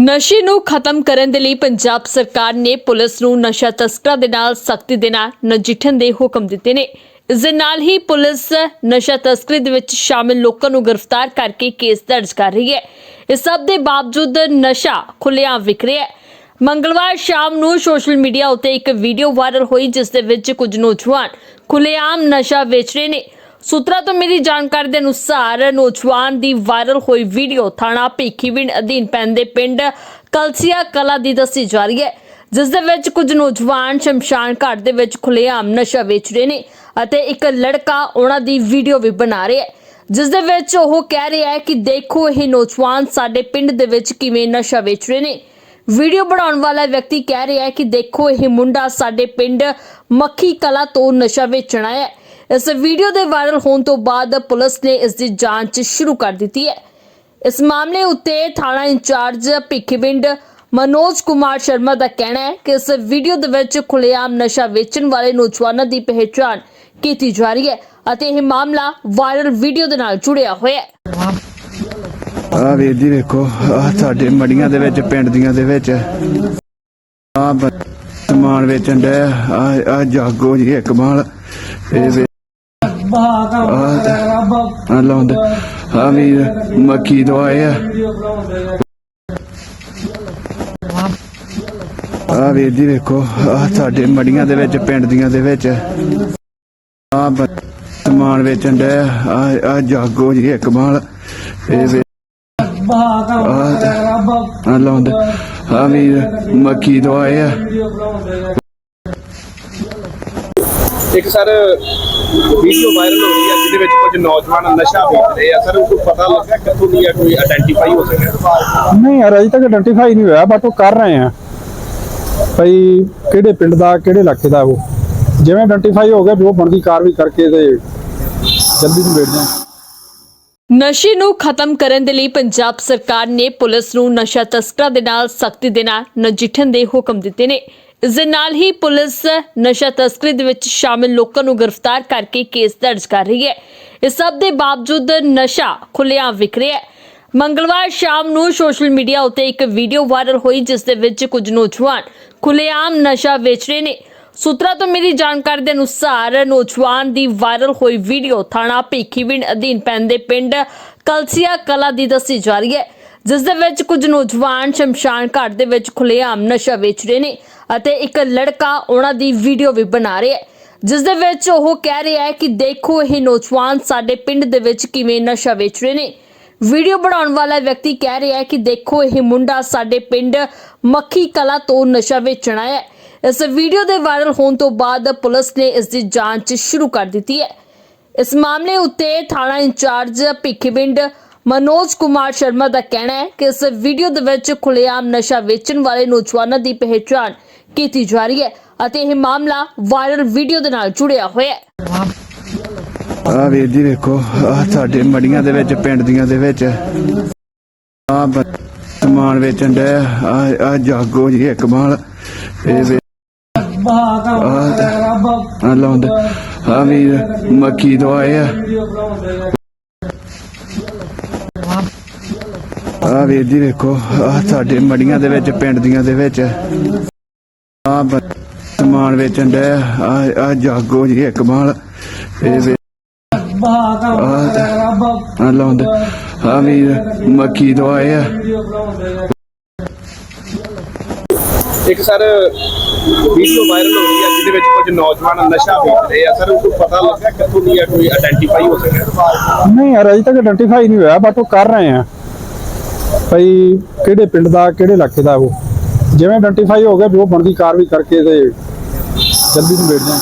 ਨਸ਼ੇ ਨੂੰ ਖਤਮ ਕਰਨ ਦੇ ਲਈ ਪੰਜਾਬ ਸਰਕਾਰ ਨੇ ਪੁਲਿਸ ਨੂੰ ਨਸ਼ਾ ਤਸਕਰਾਂ ਦੇ ਨਾਲ ਸਖਤੀ ਦੇ ਨਾਲ ਨਜਿੱਠਣ ਦੇ ਹੁਕਮ ਦਿੱਤੇ ਨੇ। ਇਸ ਦੇ ਨਾਲ ਹੀ ਪੁਲਿਸ ਨਸ਼ਾ ਤਸਕਰੀ ਦੇ ਵਿੱਚ ਸ਼ਾਮਿਲ ਲੋਕਾਂ ਨੂੰ ਗ੍ਰਿਫਤਾਰ ਕਰਕੇ ਕੇਸ ਦਰਜ ਕਰ ਰਹੀ ਹੈ। ਇਸ ਸਭ ਦੇ ਬਾਵਜੂਦ ਨਸ਼ਾ ਖੁੱਲ੍ਹੇਆਮ ਵਿਕ ਰਿਹਾ ਹੈ। ਮੰਗਲਵਾਰ ਸ਼ਾਮ ਨੂੰ ਸੋਸ਼ਲ ਮੀਡੀਆ ਉੱਤੇ ਇੱਕ ਵੀਡੀਓ ਵਾਇਰਲ ਹੋਈ, ਜਿਸ ਦੇ ਵਿੱਚ ਕੁਝ ਨੌਜਵਾਨ ਖੁੱਲ੍ਹੇਆਮ ਨਸ਼ਾ ਵੇਚ ਰਹੇ ਨੇ। ਸੂਤਰਾਂ ਤੋਂ ਮਿਲੀ ਜਾਣਕਾਰੀ ਦੇ ਅਨੁਸਾਰ ਨੌਜਵਾਨ ਦੀ ਵਾਇਰਲ ਹੋਈ ਵੀਡੀਓ ਥਾਣਾ ਭੀਖੀਵਿੰਡ ਅਧੀਨ ਪੈਂਦੇ ਪਿੰਡ ਕਲਸੀਆ ਕਲਾ ਦੀ ਦੱਸੀ ਜਾ ਰਹੀ ਹੈ, ਜਿਸ ਦੇ ਵਿੱਚ ਕੁਝ ਨੌਜਵਾਨ ਸ਼ਮਸ਼ਾਨ ਘਾਟ ਦੇ ਵਿੱਚ ਖੁੱਲ੍ਹੇਆਮ ਨਸ਼ਾ ਵੇਚ ਰਹੇ ਨੇ ਅਤੇ ਇੱਕ ਲੜਕਾ ਉਹਨਾਂ ਦੀ ਵੀਡੀਓ ਵੀ ਬਣਾ ਰਿਹਾ ਹੈ, ਜਿਸ ਦੇ ਵਿੱਚ ਉਹ ਕਹਿ ਰਿਹਾ ਹੈ ਕਿ ਦੇਖੋ ਇਹ ਨੌਜਵਾਨ ਸਾਡੇ ਪਿੰਡ ਦੇ ਵਿੱਚ ਕਿਵੇਂ ਨਸ਼ਾ ਵੇਚ ਰਹੇ ਨੇ। ਵੀਡੀਓ ਬਣਾਉਣ ਵਾਲਾ ਵਿਅਕਤੀ ਕਹਿ ਰਿਹਾ ਹੈ ਕਿ ਦੇਖੋ ਇਹ ਮੁੰਡਾ ਸਾਡੇ ਪਿੰਡ ਮੱਖੀ ਕਲਾ ਤੋਂ ਨਸ਼ਾ ਵੇਚਣਾ ਹੈ। ਇਸ ਵੀਡੀਓ ਦੇ ਵਾਇਰਲ ਹੋਣ ਤੋਂ ਬਾਅਦ ਪੁਲਿਸ ਨੇ ਇਸ ਦੀ ਜਾਂਚ ਸ਼ੁਰੂ ਕਰ ਦਿੱਤੀ ਹੈ। ਇਸ ਮਾਮਲੇ ਉੱਤੇ ਥਾਣਾ ਇੰਚਾਰਜ ਭਿੱਖੀਵਿੰਡ ਮਨੋਜ ਕੁਮਾਰ ਸ਼ਰਮਾ ਦਾ ਕਹਿਣਾ ਹੈ ਕਿ ਇਸ ਵੀਡੀਓ ਦੇ ਵਿੱਚ ਖੁੱਲ੍ਹੇਆਮ ਨਸ਼ਾ ਵੇਚਣ ਵਾਲੇ ਨੌਜਵਾਨਾਂ ਦੀ ਪਹਿਚਾਣ ਕੀਤੀ ਜਾ ਰਹੀ ਹੈ ਅਤੇ ਇਹ ਮਾਮਲਾ ਵਾਇਰਲ ਵੀਡੀਓ ਦੇ ਨਾਲ ਜੁੜਿਆ ਹੋਇਆ ਹੈ। ਆ ਵੀਰ ਜੀ ਵੇਖੋ, ਆ ਸਾਡੇ ਮੜੀਆਂ ਦੇ ਵਿੱਚ, ਪਿੰਡ ਦੀਆਂ ਦੇ ਵਿੱਚ। ਆ ਸਮਾਨ ਵੇਚਣ ਦੇ ਆ ਆ ਜਾਗੋ ਜੀ ਇਕਬਾਲ ਇਹ ਵੇ- ਆ ਲਾਉਂਦੇ ਆ ਵੀਰ ਮੱਖੀ ਤੋਂ ਆਏ ਆ। ਆ ਵੀਰ ਜੀ ਵੇਖੋ ਆ ਸਾਡੇ ਮੜੀਆਂ ਦੇ ਵਿੱਚ ਪਿੰਡ ਦੀਆਂ ਦੇ ਵਿੱਚ। ਆ ਸਮਾਨ ਵੇਚਣ ਦੇ ਆ ਆ ਜਾਗੋ ਜੀ ਇਕਬਾਲ ਇਹ ਵੇ- ਆ ਲਾਉਂਦੇ ਆ ਵੀਰ ਤੋਂ ਆਏ ਆ। ਇੱਕ ਸਰ ਵੀਡੀਓ ਵਾਇਰਲ ਹੋ ਰਹੀ ਹੈ ਜਿਹਦੇ ਵਿੱਚ ਕੁਝ ਨੌਜਵਾਨ ਨਸ਼ਾ ਵੇਚ ਰਹੇ ਆ। ਸਰ ਉਹ ਪਤਾ ਲੱਗਾ ਕਿੱਥੋਂ ਦੀ ਹੈ ਕੋਈ ਆਇਡੈਂਟੀਫਾਈ ਹੋ ਸਕਿਆ ਨਹੀਂ ਯਾਰ ਅਜੇ ਤੱਕ ਆਇਡੈਂਟੀਫਾਈ ਨਹੀਂ ਹੋਇਆ ਬਟ ਉਹ ਕਰ ਰਹੇ ਆ। ਭਈ ਕਿਹੜੇ ਪਿੰਡ ਦਾ ਕਿਹੜੇ ਇਲਾਕੇ ਦਾ ਉਹ? ਜਿਵੇਂ ਆਇਡੈਂਟੀਫਾਈ ਹੋ ਗਿਆ ਵੀ ਉਹ ਬਣਦੀ ਕਾਰਵਾਈ ਕਰਕੇ ਤੇ ਜਲਦੀ ਨਿਬੇੜ ਦਿਆਂ ਨਸ਼ੇ ਨੂੰ ਖਤਮ ਕਰਨ ਦੇ ਲਈ ਪੰਜਾਬ ਸਰਕਾਰ ਨੇ ਪੁਲਿਸ ਨੂੰ ਨਸ਼ਾ ਤਸਕਰਾਂ ਦੇ ਨਾਲ ਸਖਤੀ ਦੇ ਨਾਲ ਨਜਿੱਠਣ ਦੇ ਹੁਕਮ ਦਿੱਤੇ ਨੇ। ਇਸ ਦੇ ਨਾਲ ਹੀ ਪੁਲਿਸ ਨਸ਼ਾ ਤਸਕਰੀ ਦੇ ਵਿੱਚ ਸ਼ਾਮਿਲ ਲੋਕਾਂ ਨੂੰ ਗ੍ਰਿਫਤਾਰ ਕਰਕੇ ਕੇਸ ਦਰਜ ਕਰ ਰਹੀ ਹੈ। ਇਸ ਸਭ ਦੇ ਬਾਵਜੂਦ ਨਸ਼ਾ ਖੁੱਲ੍ਹੇਆਮ ਵਿਕ ਰਿਹਾ ਹੈ। ਮੰਗਲਵਾਰ ਸ਼ਾਮ ਨੂੰ ਸੋਸ਼ਲ ਮੀਡੀਆ ਉੱਤੇ ਇੱਕ ਵੀਡੀਓ ਵਾਇਰਲ ਹੋਈ, ਜਿਸ ਦੇ ਵਿੱਚ ਕੁਝ ਨੌਜਵਾਨ ਖੁੱਲ੍ਹੇਆਮ ਨਸ਼ਾ ਵੇਚ ਰਹੇ ਨੇ। ਸੂਤਰਾਂ ਤੋਂ ਮਿਲੀ ਜਾਣਕਾਰੀ ਦੇ ਅਨੁਸਾਰ ਨੌਜਵਾਨ ਦੀ ਵਾਇਰਲ ਹੋਈ ਵੀਡੀਓ ਥਾਣਾ ਭੀਖੀਵਿੰਡ ਅਧੀਨ ਪੈਂਦੇ ਪਿੰਡ ਕਲਸੀਆ ਕਲਾ ਦੀ ਦੱਸੀ ਜਾ ਰਹੀ ਹੈ। ਜਿਸ ਦੇ ਵਿੱਚ ਕੁਝ ਨੌਜਵਾਨ ਸ਼ਮਸ਼ਾਨ ਘਾਟ ਦੇ ਵਿੱਚ ਖੁੱਲੇਆਮ ਨਸ਼ਾ ਵੇਚ ਰਹੇ ਨੇ ਅਤੇ ਇੱਕ ਲੜਕਾ ਉਹਨਾਂ ਦੀ ਵੀਡੀਓ ਵੀ ਬਣਾ ਰਿਹਾ ਹੈ, ਜਿਸ ਦੇ ਵਿੱਚ ਉਹ ਕਹਿ ਰਿਹਾ ਹੈ ਕਿ ਦੇਖੋ ਇਹ ਨੌਜਵਾਨ ਸਾਡੇ ਪਿੰਡ ਦੇ ਵਿੱਚ ਕਿਵੇਂ ਨਸ਼ਾ ਵੇਚ ਰਹੇ ਨੇ। ਵੀਡੀਓ ਬਣਾਉਣ ਵਾਲਾ ਵਿਅਕਤੀ ਕਹਿ ਰਿਹਾ ਹੈ ਕਿ ਦੇਖੋ ਇਹ ਮੁੰਡਾ ਸਾਡੇ ਪਿੰਡ ਮੱਖੀ ਕਲਾ ਤੋਂ ਨਸ਼ਾ ਵੇਚਣ ਆਇਆ ਹੈ। ਇਸ ਵੀਡੀਓ ਦੇ ਵਾਇਰਲ ਹੋਣ ਤੋਂ ਬਾਅਦ ਪੁਲਿਸ ਨੇ ਇਸ ਦੀ ਜਾਂਚ ਸ਼ੁਰੂ ਕਰ ਦਿੱਤੀ ਹੈ। ਇਸ ਮਾਮਲੇ ਉੱਤੇ ਥਾਣਾ ਇੰਚਾਰਜ ਭਿੱਖੀਵਿੰਡ ਮਨੋਜ ਕੁਮਾਰ ਸ਼ਰਮਾ ਦਾ ਕਹਿਣਾ ਹੈ ਕਿ ਇਸ ਵੀਡੀਓ ਦੇ ਵਿੱਚ ਖੁੱਲ੍ਹੇਆਮ ਨਸ਼ਾ ਵੇਚਣ ਵਾਲੇ ਨੌਜਵਾਨਾਂ ਦੀ ਪਹਿਚਾਣ ਕੀਤੀ ਜਾ ਰਹੀ ਹੈ ਅਤੇ ਇਹ ਮਾਮਲਾ ਵਾਇਰਲ ਵੀਡੀਓ ਦੇ ਨਾਲ ਜੁੜਿਆ ਹੋਇਆ ਹੈ। ਆ ਵੀਰ ਜੀ ਵੇਖੋ, ਆ ਸਾਡੇ ਮੜੀਆਂ ਦੇ ਵਿੱਚ, ਪਿੰਡ ਦੀਆਂ ਦੇ ਵਿੱਚ। ਆ ਸਮਾਨ ਵੇਚਣ ਦੇ ਆ ਜਾਗੋ ਜੀ ਇਕਬਾਲ ਇਹ ਆ ਲਾਉਂਦੇ ਆ ਵੀਰ ਮੱਖੀ ਤੋਂ ਆ। ਆ ਵੀਰ ਜੀ ਵੇਖੋ ਆ ਸਾਡੇ ਮੜੀਆਂ ਦੇ ਵਿੱਚ ਪਿੰਡ ਦੀਆਂ ਦੇ ਵਿੱਚ। ਆ ਸਮਾਨ ਵੇਚਣ ਦੇ ਆ ਆ ਜਾਗੋ ਜੀ ਇਕਬਾਲ ਇਹ ਵੇ- ਆ ਲਾਉਂਦੇ। ਆ ਵੀਰ ਆ। ਇੱਕ ਸਰ ਵੀਡੀਓ ਵਾਇਰਲ ਹੋ ਰਹੀ ਹੈ ਜਿਹਦੇ ਵਿੱਚ ਕੁਝ ਨੌਜਵਾਨ ਨਸ਼ਾ ਵੇਚ ਰਹੇ ਆ। ਸਰ ਉਹ ਪਤਾ ਲੱਗਾ ਕਿੱਥੋਂ ਦੀ ਹੈ ਕੋਈ ਆਇਡੈਂਟੀਫਾਈ ਹੋ ਸਕਿਆ ਨਹੀਂ ਯਾਰ ਅਜੇ ਤੱਕ ਆਇਡੈਂਟੀਫਾਈ ਨਹੀਂ ਹੋਇਆ ਬਟ ਉਹ ਕਰ ਰਹੇ ਆ। ਭਈ ਕਿਹੜੇ ਪਿੰਡ ਦਾ, ਕਿਹੜੇ ਇਲਾਕੇ ਦਾ ਉਹ? ਜਿਵੇਂ ਆਇਡੈਂਟੀਫਾਈ ਹੋ ਗਿਆ ਵੀ ਉਹ ਬਣਦੀ ਕਾਰਵਾਈ ਕਰਕੇ ਤੇ ਜਲਦੀ ਨਿਬੇੜ ਦਿਆਂ